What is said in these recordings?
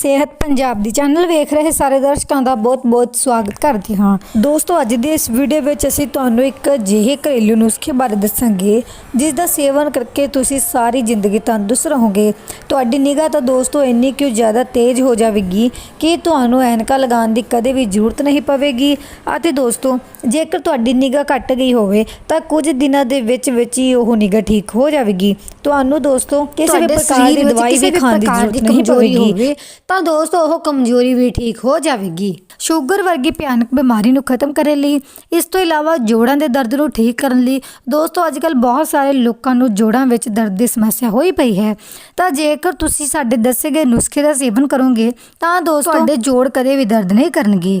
ਸਿਹਤ ਪੰਜਾਬ ਦੀ ਚੈਨਲ ਵੇਖ ਰਹੇ ਸਾਰੇ ਦਰਸ਼ਕਾਂ ਦਾ ਬਹੁਤ-ਬਹੁਤ ਸਵਾਗਤ ਕਰਦੀ ਹਾਂ। ਦੋਸਤੋ ਅੱਜ ਦੇ ਇਸ ਵੀਡੀਓ ਵਿੱਚ ਅਸੀਂ ਤੁਹਾਨੂੰ ਇੱਕ ਅਜਿਹੇ ਘਰੇਲੂ ਨੁਸਖੇ ਬਾਰੇ ਦੱਸਾਂਗੇ ਜਿਸ ਦਾ ਸੇਵਨ ਕਰਕੇ ਤੁਸੀਂ ਸਾਰੀ ਜ਼ਿੰਦਗੀ ਤੰਦਰੁਸਤ ਰਹੋਗੇ। ਤੁਹਾਡੀ ਨਿਗਾਹ ਤਾਂ ਦੋਸਤੋ ਇੰਨੀ ਕਿਉਂ ਜ਼ਿਆਦਾ ਤੇਜ਼ ਹੋ ਜਾਵੇਗੀ ਕਿ ਤੁਹਾਨੂੰ ਐਨਕਾਂ ਲਗਾਉਣ ਦੀ ਕਦੇ ਵੀ ਜ਼ਰੂਰਤ ਨਹੀਂ ਪਵੇਗੀ। ਅਤੇ ਦੋਸਤੋ ਜੇਕਰ ਤੁਹਾਡੀ ਨਿਗਾਹ ਘਟ ਗਈ ਹੋਵੇ ਤਾਂ ਕੁਝ ਦਿਨਾਂ ਦੇ ਵਿੱਚ ਵਿੱਚ ਹੀ ਉਹ ਨਿਗਾਹ ਠੀਕ ਹੋ ਜਾਵੇਗੀ। ਤੁਹਾਨੂੰ ਦੋਸਤੋ ਕਿਸੇ ਵੀ ਪ੍ਰਕਾਰ ਦੀ ਦਵਾਈ ਵੀ ਖਾਣ ਦੀ ਜ਼ਰੂਰਤ ਨਹੀਂ ਪਵੇਗੀ। ਤਾਂ ਦੋਸਤੋ ਉਹ ਕਮਜ਼ੋਰੀ ਵੀ ਠੀਕ ਹੋ ਜਾਵੇਗੀ। ਸ਼ੂਗਰ ਵਰਗੀ ਭਿਆਨਕ ਬਿਮਾਰੀ ਨੂੰ ਖਤਮ ਕਰਨ ਲਈ ਇਸ ਤੋਂ ਇਲਾਵਾ ਜੋੜਾਂ ਦੇ ਦਰਦ ਨੂੰ ਠੀਕ ਕਰਨ ਲਈ ਦੋਸਤੋ ਅੱਜਕੱਲ ਬਹੁਤ ਸਾਰੇ ਲੋਕਾਂ ਨੂੰ ਜੋੜਾਂ ਵਿੱਚ ਦਰਦ ਦੀ ਸਮੱਸਿਆ ਹੋਈ ਪਈ ਹੈ। ਤਾਂ ਜੇਕਰ ਤੁਸੀਂ ਸਾਡੇ ਦੱਸੇ ਗਏ ਨੁਸਖੇ ਦਾ ਸੇਵਨ ਕਰੋਗੇ ਤਾਂ ਦੋਸਤੋ ਤੁਹਾਡੇ ਜੋੜ ਕਦੇ ਵੀ ਦਰਦ ਨਹੀਂ ਕਰਨਗੇ।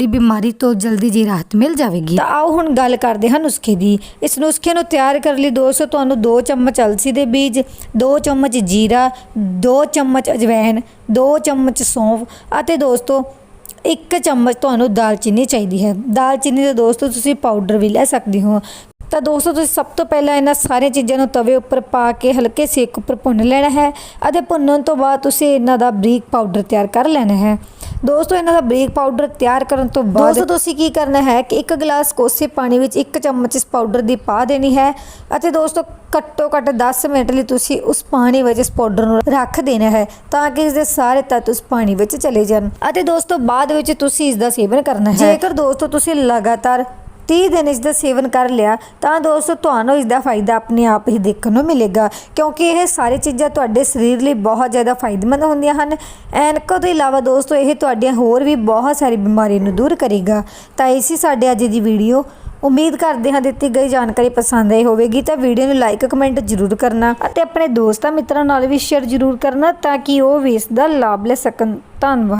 ਜੁੜੀ ਬਿਮਾਰੀ ਤੋਂ ਜਲਦੀ ਜੀ ਰਾਹਤ ਮਿਲ ਜਾਵੇਗੀ। ਤਾਂ ਆਓ ਹੁਣ ਗੱਲ ਕਰਦੇ ਹਾਂ ਨੁਸਖੇ ਦੀ। ਇਸ ਨੁਸਖੇ ਨੂੰ ਤਿਆਰ ਕਰਨ ਲਈ ਦੋਸਤੋ ਤੁਹਾਨੂੰ 2 ਚਮਚ ਅਲਸੀ ਦੇ ਬੀਜ 2 ਚਮਚ ਜੀਰਾ 2 ਚਮਚ ਅਜਵਾਇਣ 2 ਚਮਚ ਸੌਂਫ ਅਤੇ ਦੋਸਤੋ ਇੱਕ ਚਮਚ ਤੁਹਾਨੂੰ ਦਾਲਚੀਨੀ ਚਾਹੀਦੀ ਹੈ। ਦਾਲਚੀਨੀ ਦਾ ਦੋਸਤੋ ਤੁਸੀਂ ਪਾਊਡਰ ਵੀ ਲੈ ਸਕਦੇ ਹੋ। ਤਾਂ ਦੋਸਤੋ ਤੁਸੀਂ ਸਭ ਤੋਂ ਪਹਿਲਾਂ ਇਹਨਾਂ ਸਾਰੀਆਂ ਚੀਜ਼ਾਂ ਨੂੰ ਤਵੇ ਉੱਪਰ ਪਾ ਕੇ ਹਲਕੇ ਸੇਕ ਉੱਪਰ ਭੁੰਨ ਲੈਣਾ ਹੈ ਅਤੇ ਭੁੰਨਣ ਤੋਂ ਬਾਅਦ ਤੁਸੀਂ ਇਹਨਾਂ ਦਾ ਬਰੀਕ ਪਾਊਡਰ ਤਿਆਰ ਕਰ ਲੈਣਾ ਹੈ। ਦੋਸਤੋ ਇਹਨਾਂ ਦਾ ਬਰੀਕ ਪਾਊਡਰ ਤਿਆਰ ਕਰਨ ਤੋਂ ਬਾਅਦ ਦੋਸਤੋ ਤੁਸੀਂ ਕੀ ਕਰਨਾ ਹੈ ਕਿ ਇੱਕ ਗਲਾਸ ਕੋਸੇ ਪਾਣੀ ਵਿੱਚ ਇੱਕ ਚਮਚ ਇਸ ਪਾਊਡਰ ਦੀ ਪਾ ਦੇਣੀ ਹੈ ਅਤੇ ਦੋਸਤੋ ਘੱਟੋ ਘੱਟ 10 ਮਿੰਟ ਲਈ ਤੁਸੀਂ ਉਸ ਪਾਣੀ ਵਿੱਚ ਇਸ ਪਾਊਡਰ ਨੂੰ ਰੱਖ ਦੇਣਾ ਹੈ ਤਾਂ ਕਿ ਇਸ ਦੇ ਸਾਰੇ ਤੱਤ ਉਸ ਪਾਣੀ ਵਿੱਚ ਚਲੇ ਜਾਣ। ਅਤੇ ਦੋਸਤੋ ਬਾਅਦ ਵਿੱਚ ਤੁਸੀਂ ਇਸ ਦਾ ਸੇਵਨ ਕਰਨਾ ਹੈ। ਜੇਕਰ ਦੋਸਤੋ ਤੁਸੀਂ ਲਗਾਤਾਰ 30 ਦਿਨ ਇਸ ਦਾ ਸੇਵਨ ਕਰ ਲਿਆ, ਤਾਂ ਦੋਸਤੋ ਤੁਹਾਨੂੰ ਇਸ ਦਾ ਫਾਇਦਾ ਆਪਣੇ ਆਪ ਹੀ ਦੇਖਣ ਨੂੰ ਮਿਲੇਗਾ, ਕਿਉਂਕਿ ਇਹ ਸਾਰੇ ਚੀਜ਼ਾਂ ਤੁਹਾਡੇ ਸਰੀਰ ਲਈ ਬਹੁਤ ਜ਼ਿਆਦਾ ਫਾਇਦੇਮੰਦ ਹੁੰਦੀਆਂ ਹਨ। ਐਨਕੋ ਤੋਂ ਇਲਾਵਾ ਦੋਸਤੋ ਇਹ ਤੁਹਾਡੀਆਂ ਹੋਰ ਵੀ ਬਹੁਤ ਸਾਰੀ ਬਿਮਾਰੀਆਂ ਨੂੰ ਦੂਰ ਕਰੇਗਾ। ਤਾਂ ਇਸੀ ਸਾਡੇ ਅੱਜ ਦੀ ਵੀਡੀਓ। ਉਮੀਦ ਕਰਦੇ ਹਾਂ ਦਿੱਤੀ ਗਈ ਜਾਣਕਾਰੀ ਪਸੰਦ ਆਈ ਹੋਵੇਗੀ, ਤਾਂ ਵੀਡੀਓ ਨੂੰ ਲਾਈਕ, ਕਮੈਂਟ ਜ਼ਰੂਰ ਕਰਨਾ ਅਤੇ ਆਪਣੇ ਦੋਸਤਾਂ ਮਿੱਤਰਾਂ ਨਾਲ ਵੀ ਸ਼ੇਅਰ ਜ਼ਰੂਰ ਕਰਨਾ ਤਾਂ ਕਿ ਉਹ ਵੀ ਇਸ ਦਾ ਲਾਭ ਲੈ ਸਕਣ। ਧੰਨਵਾਦ।